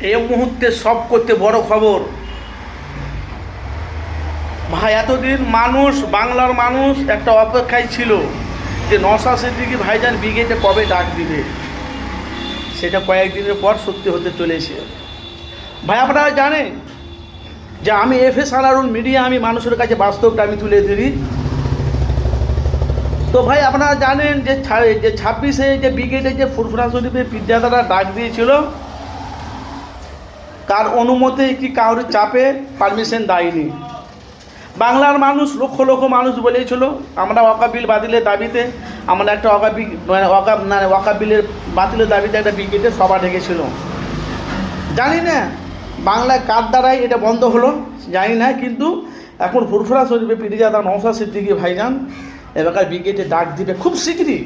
এই মুহূর্তে সব করতে বড় খবর। ভাই, এতদিন মানুষ, বাংলার মানুষ একটা অপেক্ষায় ছিল যে নশা সিদ্দিকি ভাইজান ব্রিগেডে কবে ডাক দিবে। সেটা কয়েকদিনের পর সত্যি হতে চলেছে। ভাই, আপনারা জানেন যে আমি এফ এস আনারুল মিডিয়া, আমি মানুষের কাছে বাস্তবটা আমি তুলে ধরি। তো ভাই, আপনারা জানেন যে যে ছাব্বিশে যে ব্রিগেডে যে ফুরফুরা শরীফে বিদ্যাদারা ডাক দিয়েছিল তার অনুমতি কি কারোর চাপে পারমিশন দেয়নি। বাংলার মানুষ লক্ষ লক্ষ মানুষ বলেছিল, আমরা ওয়াকা বিল বাতিলের দাবিতে, আমরা একটা ওয়াকা বি মানে ওয়াকা না ওয়াকা বিলের বাতিলের দাবিতে একটা ব্রিগেডের সভা ডেকেছিল। জানি না বাংলায় কার দ্বারাই এটা বন্ধ হলো, জানি না, কিন্তু এখন ফুরফুরা শরীফে পিরিজাদা নৌসা সিদ্দিকি ভাইজান এলাকার ব্রিগেডে ডাক দিবে খুব শীঘ্রই।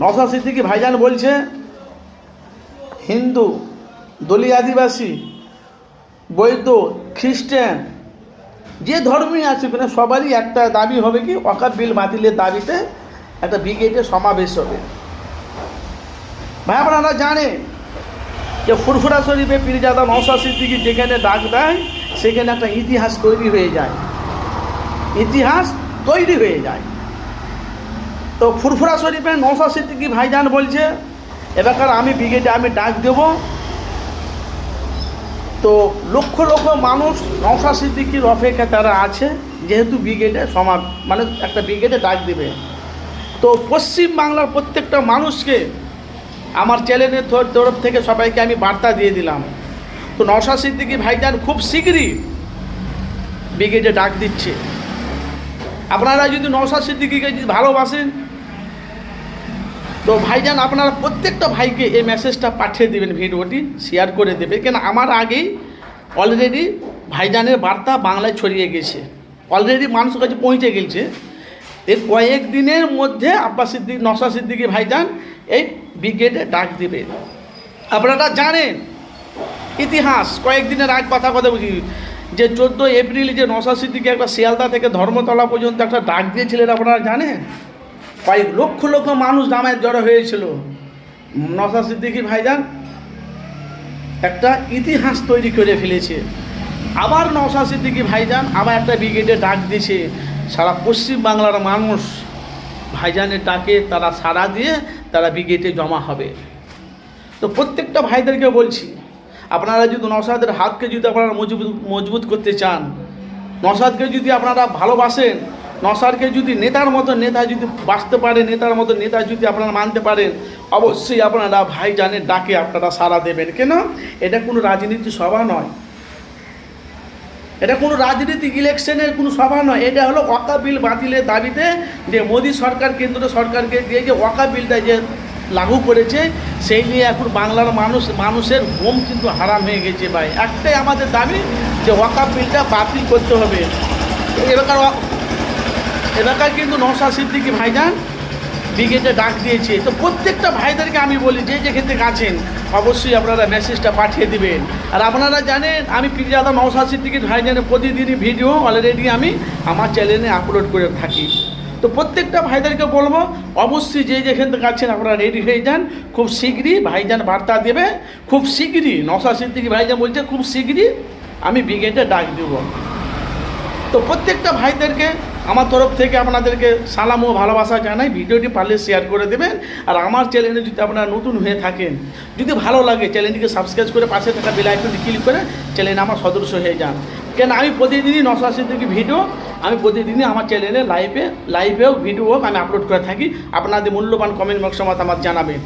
নৌসা সিদ্দিকি ভাইজান বলছে, হিন্দু দলি আদিবাসী, বৈদ্য, খ্রিস্টান, যে ধর্মই আছে মানে সবারই একটা দাবি হবে কি, অকাপ বিল বাতিলের দাবিতে একটা ব্রিগেডের সমাবেশ হবে। ভাই, আপনারা জানে যে ফুরফুরা শরীফে পীরজাদা নৌসা সিদ্দিকি যেখানে ডাক দেয়, সেখানে একটা ইতিহাস তৈরি হয়ে যায়। ইতিহাস তৈরি হয়ে যায়। তো ফুরফুরা শরীফে নৌসা সিদ্দিকি ভাইজান বলছে, এবার আমি ব্রিগেডে আমি ডাক দেব তো লক্ষ লক্ষ মানুষ নৌসা সিদ্দিকির অপেক্ষা তারা আছে, যেহেতু ব্রিগেডে সমা মানে একটা ব্রিগেডে ডাক দেবে। তো পশ্চিম বাংলার প্রত্যেকটা মানুষকে আমার চ্যানেলের তর- তরফ থেকে সবাইকে আমি বার্তা দিয়ে দিলাম। তো নশা সিদ্দিকি ভাইজান খুব শীঘ্রই ব্রিগেডে ডাক দিচ্ছে। আপনারা যদি নশা সিদ্দিকিকে যদি ভালোবাসেন তো ভাইজান, আপনারা প্রত্যেকটা ভাইকে এই মেসেজটা পাঠিয়ে দেবেন ভিডিওটি শেয়ার করে দেবে কেন, আমার আগেই অলরেডি ভাইজানের বার্তা বাংলায় ছড়িয়ে গেছে। অলরেডি মানুষের কাছে পৌঁছে গেছে। এর কয়েক দিনের মধ্যে আব্বাস সিদ্দিক নশা সিদ্দিকি ভাইজান এই ব্রিগেডে ডাক দেবে। আপনারা জানেন, ইতিহাস কয়েকদিনের আগ কথা কথা বুঝি, যে চোদ্দ এপ্রিল যে নশা সিদ্দিকি একটা শিয়ালদা থেকে ধর্মতলা পর্যন্ত একটা ডাক দিয়েছিলেন, আপনারা জানেন? কয়েক লক্ষ লক্ষ মানুষ জামায়াত জড়ো হয়েছিল। নশা সিদ্দিকি ভাইজান একটা ইতিহাস তৈরি করে ফেলেছে। আবার নশা সিদ্দিকি ভাইজান আবার একটা ব্রিগেডে ডাক দিয়েছে, সারা পশ্চিম বাংলার মানুষ ভাইজানের ডাকে তারা সাড়া দিয়ে তারা ব্রিগেডে জমা হবে। তো প্রত্যেকটা ভাইদেরকে বলছি, আপনারা যদি নসাদের হাতকে যদি আপনারা মজবুত মজবুত করতে চান নসাদকে যদি আপনারা ভালোবাসেন নসাদকে যদি নেতার মতো নেতা যদি বাঁচতে পারে, নেতার মতো নেতা যদি আপনারা মানতে পারেন, অবশ্যই আপনারা ভাইজানের ডাকে আপনারা সাড়া দেবেন। কেন? এটা কোনো রাজনীতি সভা নয়। এটা কোনো রাজনীতিক ইলেকশনের কোনো সভা নয়। এটা হলো ওয়াকা বিল বাতিলের দাবিতে যে মোদী সরকার, কেন্দ্র সরকারকে দিয়ে যে ওয়াকা বিলটা যে লাগু করেছে, সেই নিয়ে এখন বাংলার মানুষ, মানুষের ঘুম কিন্তু হারাম হয়ে গেছে ভাই। একটাই আমাদের দাবি যে ওয়াকা বিলটা বাতিল করতে হবে। এলাকার এলাকার কিন্তু নশা সিদ্দিকি ভাইজান ব্রিগেডে ডাক দিয়েছে। তো প্রত্যেকটা ভাইদেরকে আমি বলি, যে যেখান থেকে আছেন, অবশ্যই আপনারা মেসেজটা পাঠিয়ে দিবেন। আর আপনারা জানেন, আমি পিরিজাদা নৌসা সিদ্দিকির ভাইজানের প্রতিদিনই ভিডিও অলরেডি আমি আমার চ্যানেলে আপলোড করে থাকি। তো প্রত্যেকটা ভাইদেরকে বলব, অবশ্যই যে যেখান থেকে আছেন, আপনারা রেডি হয়ে যান। খুব শীঘ্রই ভাইজান বার্তা দেবে। খুব শীঘ্রই নশা সিদ্দিকি ভাইজান বলছে, খুব শীঘ্রই আমি ব্রিগেডে ডাক দেবো। তো প্রত্যেকটা ভাইদেরকে আমার তরফ থেকে আপনাদেরকে সালাম ও ভালোবাসা জানাই। ভিডিওটি পারলে শেয়ার করে দেবেন। আর আমার চ্যানেলে যদি আপনারা নতুন হয়ে থাকেন, যদি ভালো লাগে চ্যানেলটিকে সাবস্ক্রাইব করে পাশে থাকা বেল আইকনটি ক্লিক করে চ্যানেলে আমার সদস্য হয়ে যান। কেন আমি প্রতিদিনই নশো আশি থেকে ভিডিও আমি প্রতিদিনই আমার চ্যানেলে লাইভে লাইভেও ভিডিও হোক, আমি আপলোড করে থাকি। আপনাদের মূল্যবান কমেন্ট বক্স আমার জানাবেন।